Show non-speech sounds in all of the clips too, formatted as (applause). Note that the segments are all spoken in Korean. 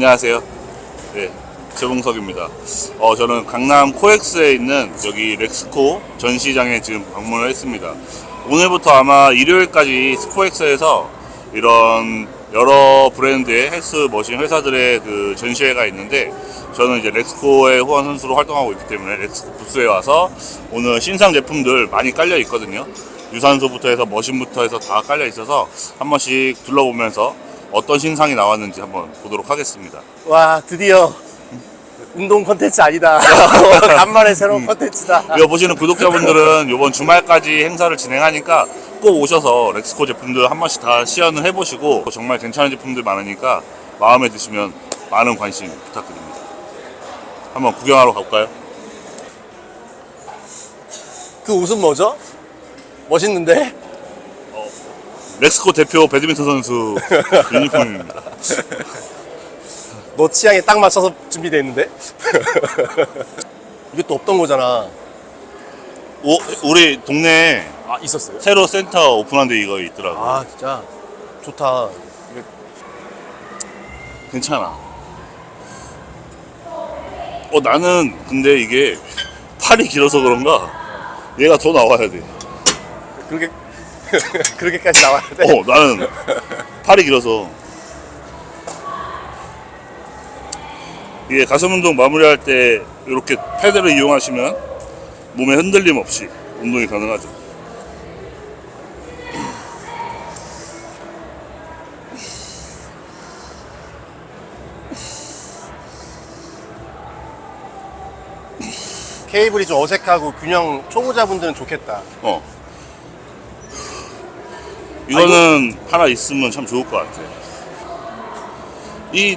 안녕하세요. 네, 최봉석입니다. 어, 저는 강남 코엑스에 있는 여기 렉스코 전시장에 지금 방문을 했습니다. 오늘부터 아마 일요일까지 스포엑스에서 이런 여러 브랜드의 헬스 머신 회사들의 그 전시회가 있는데 저는 이제 렉스코의 후원 선수로 활동하고 있기 때문에 렉스코 부스에 와서 오늘 신상 제품들 많이 깔려 있거든요. 유산소부터 해서 머신부터 해서 다 깔려 있어서 한 번씩 둘러보면서 어떤 신상이 나왔는지 한번 보도록 하겠습니다. 와 드디어 운동 컨텐츠 아니다 (laughs) 간만에 새로운 컨텐츠다 이거 보시는 구독자분들은 이번 주말까지 행사를 진행하니까 꼭 오셔서 렉스코 제품들 한 번씩 다 시연을 해보시고 정말 괜찮은 제품들 많으니까 마음에 드시면 많은 관심 부탁드립니다. 한번 구경하러 가볼까요? 그 옷은 뭐죠? 멋있는데? 렉스코 대표 배드민턴 선수 (laughs) 유니폼입니다. 너 취향에 딱 맞춰서 준비되어 있는데? 이게 또 없던 거잖아 오, 우리 동네에 아 있었어요? 새로 센터 오픈한 데 이거 있더라고. 아 진짜 좋다 이게 괜찮아. 어 나는 근데 이게 팔이 길어서 그런가 얘가 더 나와야 돼. 그렇게 (laughs) 그렇게까지 나와야 돼? 어 나는 팔이 길어서 이게 가슴 운동 마무리할 때 이렇게 패드를 이용하시면 몸에 흔들림 없이 운동이 가능하죠. 케이블이 좀 어색하고 균형 초보자분들은 좋겠다 어. 이거는 하나 있으면 참 좋을 것 같아. 이,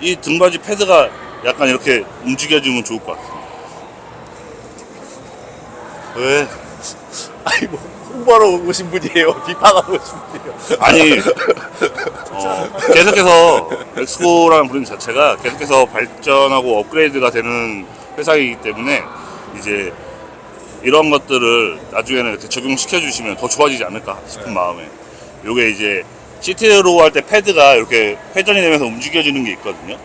이 등받이 패드가 약간 이렇게 움직여주면 좋을 것 같아. 왜? (laughs) 아니 뭐 홍보하러 오신 분이에요 (laughs) 비판하러 오신 분이에요 아니, (laughs) 어, 계속해서 엑스코라는 브랜드 자체가 계속해서 발전하고 업그레이드가 되는 회사이기 때문에 이제 이런 것들을 나중에는 이렇게 적용시켜 주시면 더 좋아지지 않을까 싶은 마음에 요게 이제 시트로 할 때 패드가 이렇게 회전이 되면서 움직여지는 게 있거든요.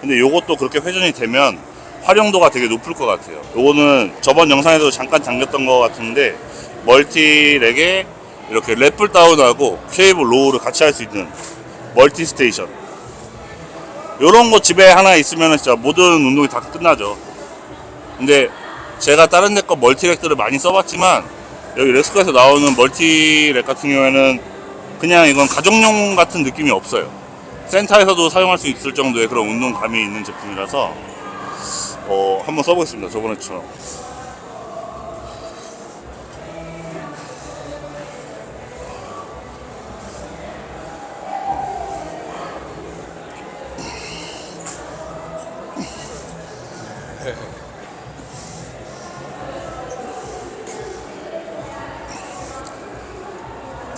근데 요것도 그렇게 회전이 되면 활용도가 되게 높을 것 같아요. 요거는 저번 영상에도 잠깐 당겼던 것 같은데 멀티렉에 이렇게 랩풀 다운하고 케이블 로우를 같이 할 수 있는 멀티 스테이션. 요런 거 집에 하나 있으면 진짜 모든 운동이 다 끝나죠. 근데 제가 다른 데 거 멀티렉들을 많이 써봤지만 여기 레스코에서 나오는 멀티렉 같은 경우에는 그냥 이건 가정용 같은 느낌이 없어요. 센터에서도 사용할 수 있을 정도의 그런 운동감이 있는 제품이라서 어, 한번 써보겠습니다. 저번에처럼. (laughs)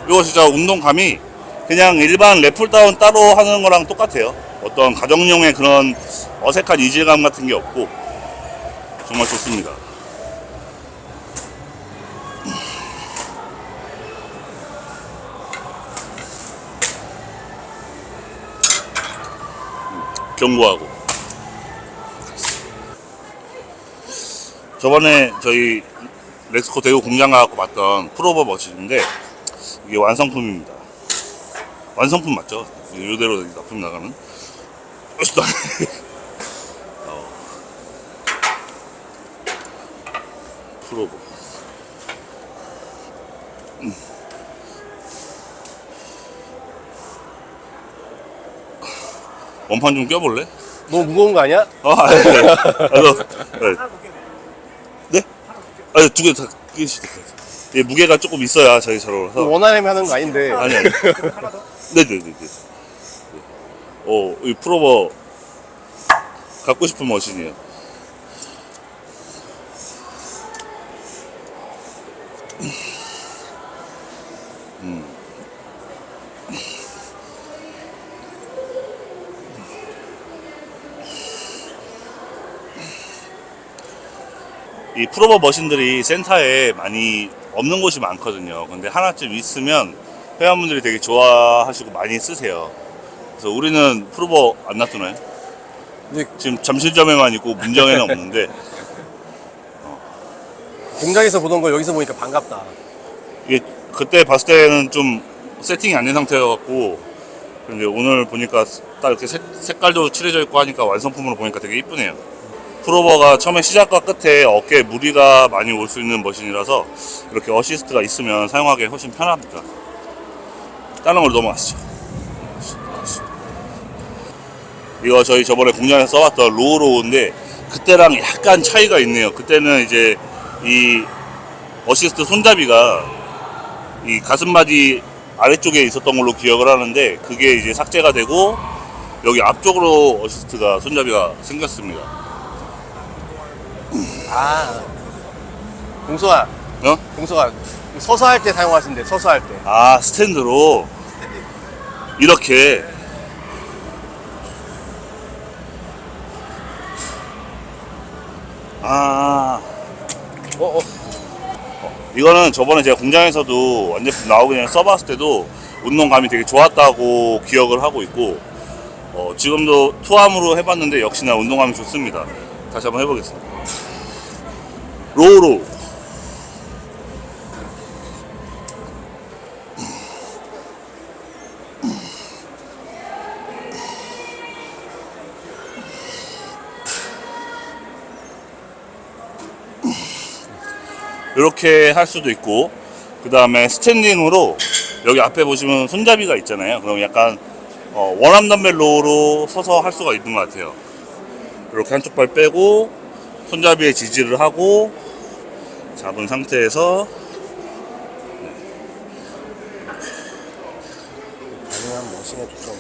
이거 진짜 운동감이 그냥 일반 랩풀다운 따로 하는 거랑 똑같아요. 어떤 가정용의 그런 어색한 이질감 같은 게 없고 정말 좋습니다. 경고하고 저번에 저희 렉스코 대구 공장 가갖고 봤던 프로버 머신인데 이게 완성품입니다. 완성품 맞죠? 이대로 납품 나가는. 멋있다. (laughs) 어. 프로보. 음. 원판 좀 껴볼래? 너무 무거운 거 아니야? 아, 아니, 아니. 아, 너, 네. 네? 아니, 두개다 끼시죠. 예, 무게가 조금 있어야 잘 어울려서. 원하면 하는 거 아닌데 아니, 아니. 네네네네. 어, 이 프로버 갖고 싶은 머신이에요. 음. 이 프로버 머신들이 센터에 많이 없는 곳이 많거든요. 근데 하나쯤 있으면 회원분들이 되게 좋아하시고 많이 쓰세요. 그래서 우리는 프로버 안 놔두나요? 근데 지금 잠실점에만 있고 문정에는 없는데 (laughs) 공장에서 보던 걸 여기서 보니까 반갑다. 이게 그때 봤을 때는 좀 세팅이 안 된 상태여갖고 근데 오늘 보니까 딱 이렇게 색, 색깔도 칠해져 있고 하니까 완성품으로 보니까 되게 이쁘네요. 프로버가 처음에 시작과 끝에 어깨에 무리가 많이 올 수 있는 머신이라서 이렇게 어시스트가 있으면 사용하기 훨씬 편합니다. 다른 걸로 넘어가시죠. 이거 저희 저번에 공장에서 써봤던 로우로우인데 그때랑 약간 차이가 있네요. 그때는 이제 이 어시스트 손잡이가 이 가슴마디 아래쪽에 있었던 걸로 기억을 하는데 그게 이제 삭제가 되고 여기 앞쪽으로 어시스트가 손잡이가 생겼습니다. 아. 공소아, 어? 공소아. 서서 할 때 사용하신대, 서서 할 때. 아 스탠드로 이렇게 아 어, 어. 이거는 저번에 제가 공장에서도 완제품 나오기 전에 써봤을 때도 운동감이 되게 좋았다고 기억을 하고 있고 어, 지금도 투함으로 해봤는데 역시나 운동감이 좋습니다. 다시 한번 해보겠습니다. 로우로. 이렇게 할 수도 있고 그 다음에 스탠딩으로 여기 앞에 보시면 손잡이가 있잖아요. 그럼 약간 어, 원암 덤벨로로 서서 할 수가 있는 것 같아요. 이렇게 한쪽 발 빼고 손잡이에 지지를 하고 잡은 상태에서 가능한 머신에 초점.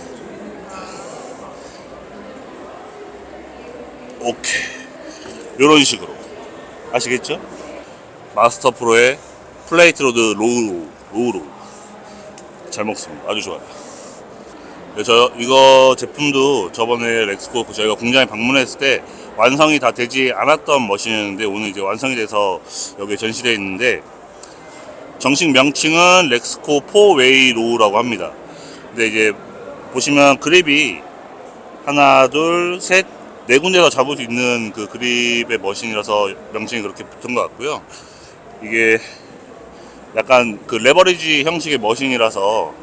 오케이. 이런 식으로. 아시겠죠? 마스터 프로의 플레이트 로드 로우 로우로. 잘 먹습니다. 아주 좋아요. 네, 저 이거 제품도 저번에 렉스코 그 저희가 공장에 방문했을 때 완성이 다 되지 않았던 머신이었는데 오늘 이제 완성이 돼서 여기에 전시되어 있는데 정식 명칭은 렉스코 4웨이 로우라고 합니다 근데 이제 보시면 그립이 하나 둘 셋 네 군데서 잡을 수 있는 그 그립의 머신이라서 명칭이 그렇게 붙은 것 같고요. 이게 약간 그 레버리지 형식의 머신이라서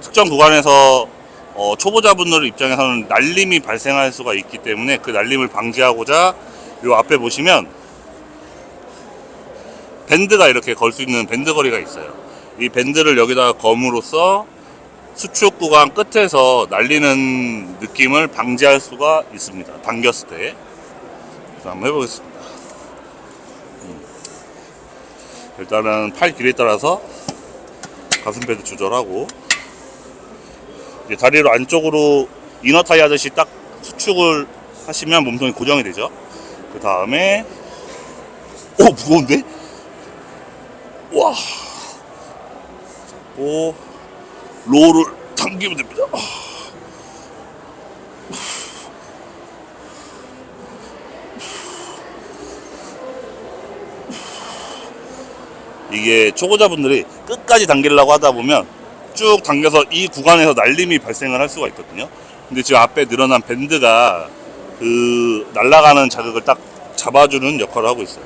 특정 구간에서 어, 초보자분들 입장에서는 날림이 발생할 수가 있기 때문에 그 날림을 방지하고자 요 앞에 보시면 밴드가 이렇게 걸 수 있는 밴드 거리가 있어요. 이 밴드를 여기다가 검으로써 수축 구간 끝에서 날리는 느낌을 방지할 수가 있습니다. 당겼을 때. 자, 한번 해보겠습니다. 음. 일단은 팔 길이에 따라서 가슴 패드 조절하고 다리를 안쪽으로 이너 타이 하듯이 딱 수축을 하시면 몸통이 고정이 되죠. 그 다음에 오 무거운데? 와. 잡고 로우를 당기면 됩니다. 이게 초보자분들이 끝까지 당기려고 하다 보면 쭉 당겨서 이 구간에서 날림이 발생을 할 수가 있거든요. 근데 지금 앞에 늘어난 밴드가 그 날아가는 자극을 딱 잡아주는 역할을 하고 있어요.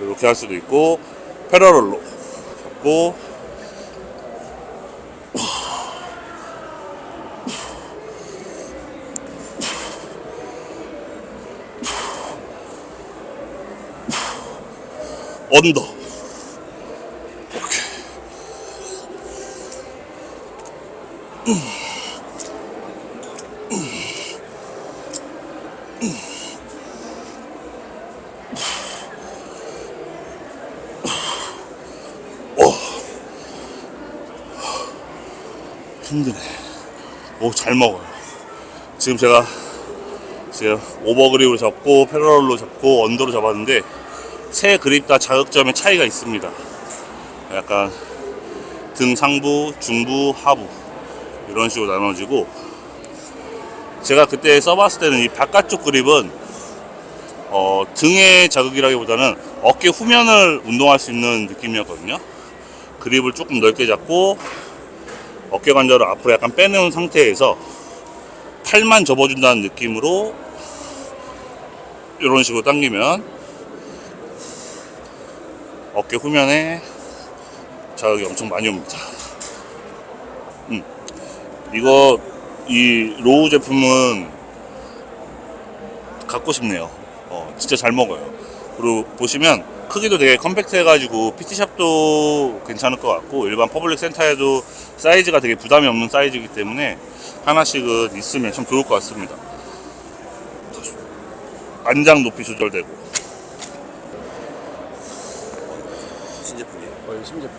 이렇게 할 수도 있고 패러럴로 잡고 언더 힘드네. 오, 잘 먹어요. 지금 제가 지금 오버그립으로 잡고 패러럴로 잡고 언더로 잡았는데 세 그립 다 자극점의 차이가 있습니다. 약간 등 상부, 중부, 하부 이런 식으로 나눠지고 제가 그때 써봤을 때는 이 바깥쪽 그립은 어, 등의 자극이라기보다는 어깨 후면을 운동할 수 있는 느낌이었거든요. 그립을 조금 넓게 잡고 어깨 관절을 앞으로 약간 빼놓은 상태에서 팔만 접어준다는 느낌으로 이런 식으로 당기면 어깨 후면에 자극이 엄청 많이 옵니다. 음. 이거 이 로우 제품은 갖고 싶네요. 어, 진짜 잘 먹어요. 그리고 보시면 크기도 되게 컴팩트해가지고 PT샵도 괜찮을 것 같고 일반 퍼블릭 센터에도 사이즈가 되게 부담이 없는 사이즈이기 때문에 하나씩은 있으면 참 좋을 것 같습니다. 안장 높이 조절되고 어, 신제품.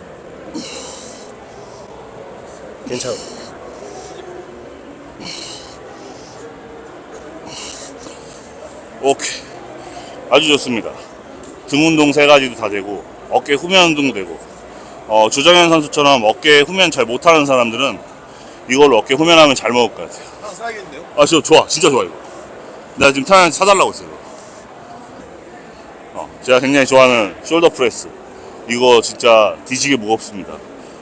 괜찮아. 오케이 아주 좋습니다 등 운동 세 가지도 다 되고 어깨 후면 운동도 되고 어, 조정현 선수처럼 어깨 후면 잘 못하는 사람들은 이걸로 어깨 후면 하면 잘 먹을 것 같아요 하나 사야겠는데요? 아 진짜 좋아 진짜 좋아 이거 내가 지금 타한테 사달라고 했어요 이거. 어, 제가 굉장히 좋아하는 숄더 프레스 이거 진짜 뒤지게 무겁습니다.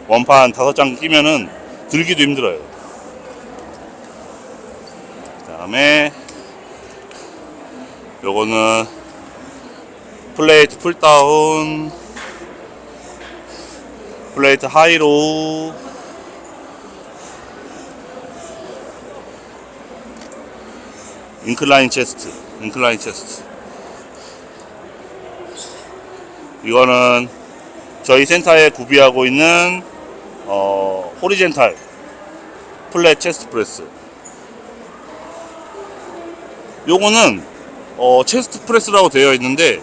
원판 다섯 장 끼면은 들기도 힘들어요. 그 다음에 요거는 플레이트 풀다운 플레이트 하이로우 인클라인 체스트 인클라인 체스트. 이거는 저희 센터에 구비하고 있는 어, 호리젠탈 플랫 체스트 프레스 요거는 어, 체스트 프레스라고 되어 있는데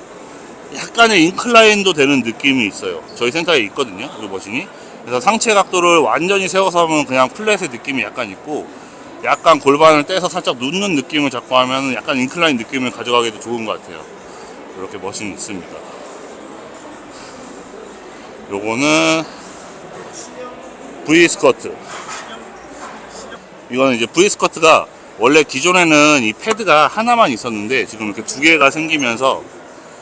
약간의 인클라인도 되는 느낌이 있어요 저희 센터에 있거든요 이 머신이 그래서 상체 각도를 완전히 세워서 하면 그냥 플랫의 느낌이 약간 있고 약간 골반을 떼서 살짝 눕는 느낌을 잡고 하면 약간 인클라인 느낌을 가져가기도 좋은 것 같아요. 이렇게 머신이 있습니다. 요거는 V 스커트. 이거는 이제 V 스커트가 원래 기존에는 이 패드가 하나만 있었는데 지금 이렇게 두 개가 생기면서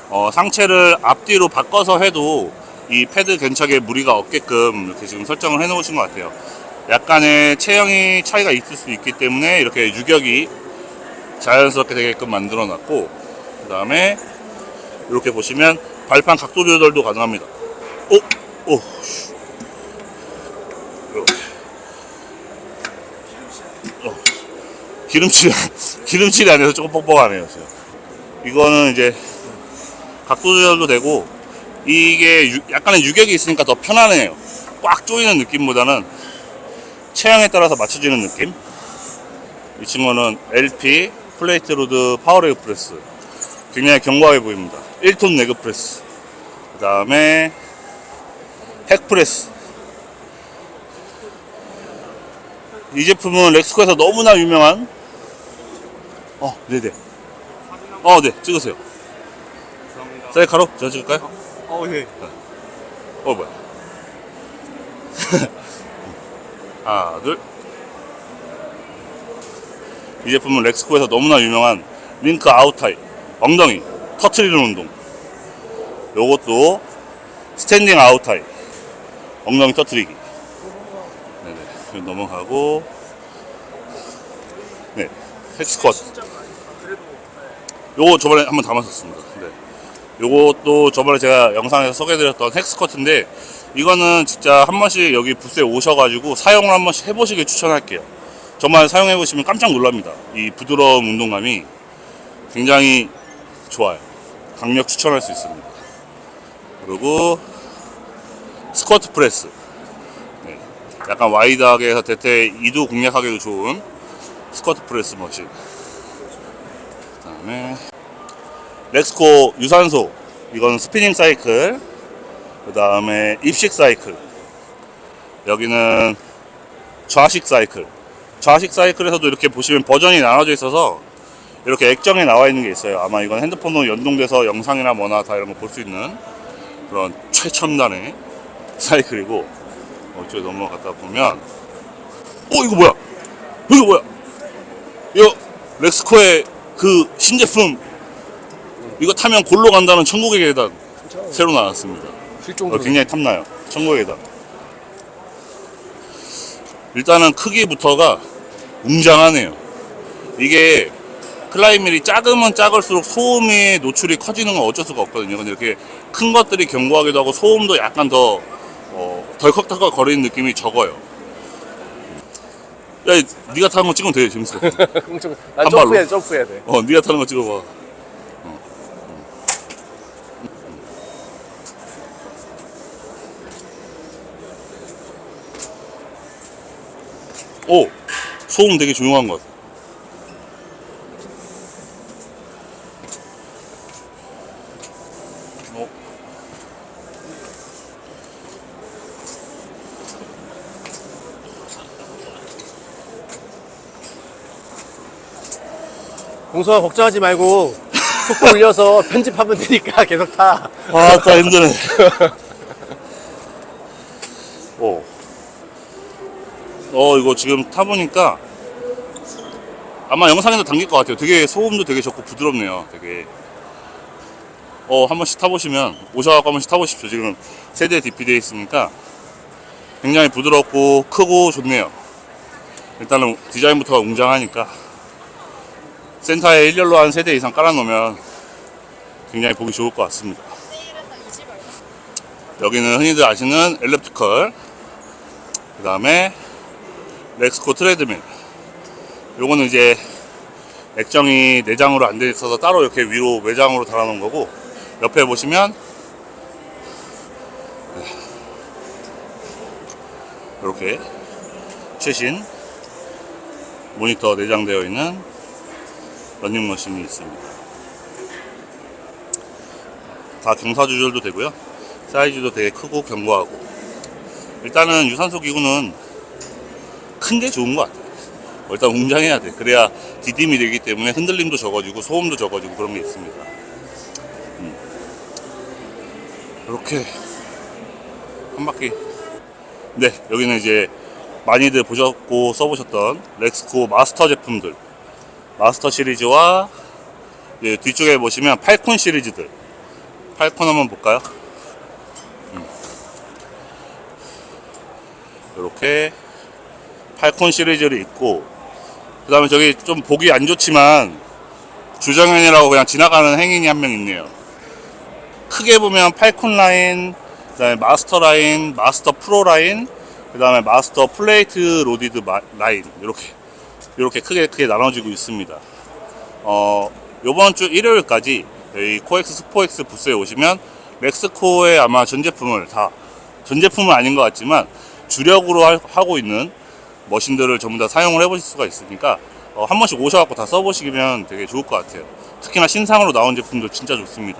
어, 상체를 앞뒤로 바꿔서 해도 이 패드 견착에 무리가 없게끔 이렇게 지금 설정을 해 놓으신 것 같아요. 약간의 체형이 차이가 있을 수 있기 때문에 이렇게 유격이 자연스럽게 되게끔 만들어 놨고 그 다음에 이렇게 보시면 발판 각도 조절도 가능합니다 오! 오! 어. 기름칠 (laughs) 기름칠이 아니라서 조금 뻑뻑하네요. 이거는 이제 각도 조절도 되고 이게 유- 약간의 유격이 있으니까 더 편하네요 꽉 조이는 느낌보다는 체형에 따라서 맞춰지는 느낌. 이 친구는 LP 플레이트 로드 파워레그 프레스. 굉장히 견고하게 보입니다. 1톤 레그 프레스. 그 다음에 핵 프레스. 이 제품은 렉스코에서 너무나 유명한 어, 네네. 어, 네, 찍으세요. 셀카로? 제가 찍을까요? 어, 예. 어 뭐야 (laughs) 하나 둘이 제품은 렉스코에서 너무나 유명한 링크 아웃타이 엉덩이 터트리는 운동 요것도 스탠딩 아웃타이 엉덩이 터트리기 네네 넘어가고 네 헬 스쿼트 요거 저번에 한번 담았었습니다 네. 요것도 저번에 제가 영상에서 소개해드렸던 헥스커트인데 이거는 진짜 한 번씩 여기 부스에 오셔가지고 사용을 한 번씩 해보시길 추천할게요. 정말 사용해보시면 깜짝 놀랍니다. 이 부드러운 운동감이 굉장히 좋아요. 강력 추천할 수 있습니다. 그리고 스쿼트 프레스. 네, 약간 와이드하게 해서 대퇴 이두 공략하기도 좋은 스쿼트 프레스 머신. 그 다음에 렉스코 유산소. 이건 스피닝 사이클. 그 다음에 입식 사이클. 여기는 좌식 사이클. 좌식 사이클에서도 이렇게 보시면 버전이 나눠져 있어서 이렇게 액정에 나와 있는 게 있어요. 아마 이건 핸드폰으로 연동돼서 영상이나 뭐나 다 이런 거 볼 수 있는 그런 최첨단의 사이클이고 어, 이쪽에 넘어갔다 보면 어 이거 뭐야 이거 뭐야 이거 렉스코의 그 신제품 이거 타면 골로 간다는 천국의 계단 새로 나왔습니다. 어, 굉장히 탐나요. 천국의 계단. 일단은 크기부터가 웅장하네요. 이게 클라이밀이 작으면 작을수록 소음의 노출이 커지는 건 어쩔 수가 없거든요. 근데 이렇게 큰 것들이 견고하기도 하고 소음도 약간 더 어, 덜컥덜컥 거리는 느낌이 적어요. 야, 이- 네가 타는 거 찍으면 돼, 재밌을 것 같아. (laughs) 난 발로. 점프해 점프해야 돼 어, 네가 타는 거 찍어봐. 어. 오, 소음 되게 조용한 것 같아. 공수아 걱정하지 말고 속도 올려서 편집하면 되니까 (laughs) 계속 타 아, 다 힘드네. 어. 어, 이거 지금 타보니까 아마 영상에도 담길 것 같아요. 되게 소음도 되게 적고 부드럽네요. 되게. 어, 한 번씩 타보시면, 오셔갖고 한 번씩 타보십시오. 지금 세대 DP되어 있으니까 굉장히 부드럽고 크고 좋네요. 일단은 디자인부터가 웅장하니까 센터에 일렬로 한 세대 이상 깔아놓으면 굉장히 보기 좋을 것 같습니다. 여기는 흔히들 아시는 엘립티컬 그 다음에 렉스코 트레드밀 요거는 이제 액정이 내장으로 안 돼 있어서 따로 이렇게 위로 외장으로 달아 놓은 거고 옆에 보시면 이렇게 최신 모니터 내장되어 있는 러닝머신이 있습니다 다 경사 조절도 되고요. 사이즈도 되게 크고 견고하고. 일단은 유산소 기구는 큰 게 좋은 것 같아요. 어, 일단 웅장해야 돼. 그래야 디딤이 되기 때문에 흔들림도 적어지고 소음도 적어지고 그런 게 있습니다. 음. 이렇게 한 바퀴. 네, 여기는 이제 많이들 보셨고 써보셨던 렉스코 마스터 제품들. 마스터 시리즈와 뒤쪽에 보시면 팔콘 시리즈들. 팔콘 한번 볼까요? 이렇게 팔콘 시리즈를 있고 그 다음에 저기 좀 보기 안 좋지만 주정현이라고 그냥 지나가는 행인이 한 명 있네요 크게 보면 팔콘 라인 그 다음에 마스터 라인 마스터 프로 라인 그 다음에 마스터 플레이트 로디드 마- 라인 이렇게 이렇게 크게 크게 나눠지고 있습니다 어, 요번 주 일요일까지 여기 코엑스 스포엑스 부스에 오시면 렉스코의 아마 전 제품을 다, 전 제품은 아닌 것 같지만 주력으로 할- 하고 있는 머신들을 전부 다 사용을 해보실 수가 있으니까 어, 한 번씩 오셔갖고 다 써보시면 되게 좋을 것 같아요. 특히나 신상으로 나온 제품도 진짜 좋습니다.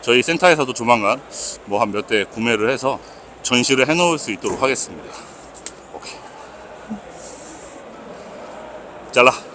저희 센터에서도 조만간 뭐 한 몇 대 구매를 해서 전시를 해놓을 수 있도록 하겠습니다. 오케이. 잘라.